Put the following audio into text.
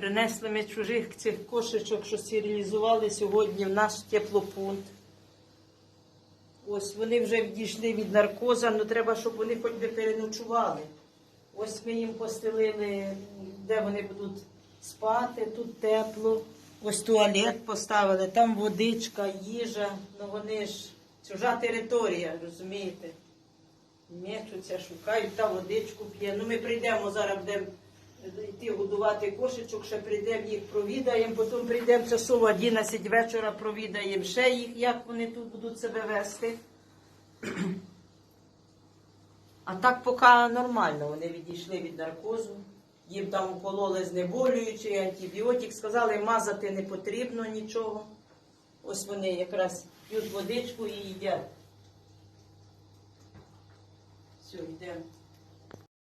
Принесли ми чужих цих кошечок, що стерилізували сьогодні в наш теплопункт. Ось вони вже відійшли від наркоза, але треба, щоб вони хоч би переночували. Ось ми їм постелили, де вони будуть спати, тут тепло. Ось туалет поставили, там водичка, їжа. Ну вони ж чужа територія, розумієте? Мечуться, шукають та водичку п'є. Ну ми прийдемо зараз, будемо йти годувати кошечок, ще прийдемо їх провідаємо, потім прийдемо часово 11 вечора, провідаємо ще їх, як вони тут будуть себе вести. А так поки нормально, вони відійшли від наркозу. Їм там укололи знеболюючий антибіотик, сказали, мазати не потрібно нічого. Ось вони якраз п'ють водичку і їдять. Все, йдемо.